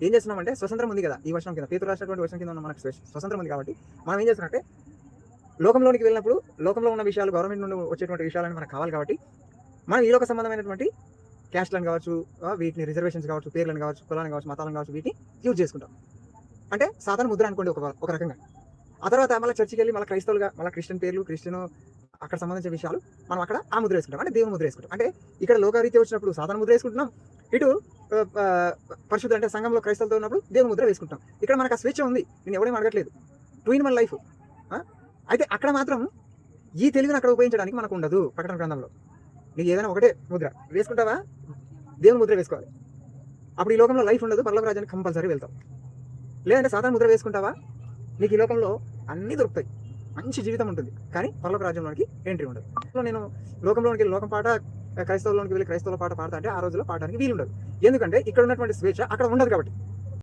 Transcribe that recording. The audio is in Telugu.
ఏం చేస్తున్నామంటే స్వతంత్రం ఉంది కదా ఈ వర్షం కింద పేతురు రాసినటువంటి వర్షం కింద ఉన్న మనకు స్వతంత్రం ఉంది కాబట్టి మనం ఏం చేస్తున్నామంటే లోకంలోనికి వెళ్ళినప్పుడు లోకంలో ఉన్న విషయాలు గవర్నమెంట్ నుండి వచ్చేటువంటి విషయాలను మనకు కావాలి కాబట్టి మనం ఈ లోక సంబంధమైనటువంటి క్యాస్ట్లను కావచ్చు వీటిని రిజర్వేషన్స్ కావచ్చు పేర్లను కావచ్చు కులాలను కావచ్చు మతాలను కావచ్చు వీటిని యూజ్ చేసుకుంటాం. అంటే సాధారణ ముద్ర అనుకోండి ఒక ఒక రకంగా. ఆ తర్వాత మళ్ళీ చర్చికి వెళ్ళి మళ్ళీ క్రైస్తవులుగా మళ్ళీ క్రిస్టియన్ పేర్లు క్రిస్టియన్ అక్కడ సంబంధించిన విషయాలు మనం అక్కడ ఆ ముద్ర వేసుకుంటాం. అంటే దేవుని ముద్ర వేసుకుంటాం. అంటే ఇక్కడ లోకారీత్యా వచ్చినప్పుడు సాధారణ ముద్ర వేసుకుంటున్నాం ఇటు పరిశుద్ధ అంటే సంఘంలో క్రైస్తవులతో ఉన్నప్పుడు దేవుని ముద్ర వేసుకుంటాం. ఇక్కడ మనకు ఆ స్వేచ్ఛ ఉంది. నేను ఎవడేం అడగట్లేదు. టూ ఇన్ వన్ లైఫ్ అయితే అక్కడ మాత్రం ఈ తెలుగుని అక్కడ ఉపయోగించడానికి మనకు ఉండదు ప్రకటన గ్రంథంలో. నీకు ఏదైనా ఒకటే ముద్ర. వేసుకుంటావా? దేవుని ముద్ర వేసుకోవాలి. అప్పుడు ఈ లోకంలో లైఫ్ ఉండదు. పర్లోక రాజ్యానికి కంపల్సరీ వెళ్తాం. లేదంటే సాధారణ ముద్ర వేసుకుంటావా? నీకు ఈ లోకంలో అన్నీ దొరుకుతాయి. మంచి జీవితం ఉంటుంది. కానీ పర్లోక రాజ్యంలోనికి ఎంట్రీ ఉండదు. సో నేను లోకంలోనికి లోకం పాట క్రైస్తవులోనికి వెళ్ళి క్రైస్తవుల పాట పాడతా అంటే ఆ రోజుల్లో పాడడానికి వీలు ఉండదు ఎందుకంటే ఇక్కడ ఉన్నటువంటి స్వేచ్ఛ అక్కడ ఉండదు కాబట్టి.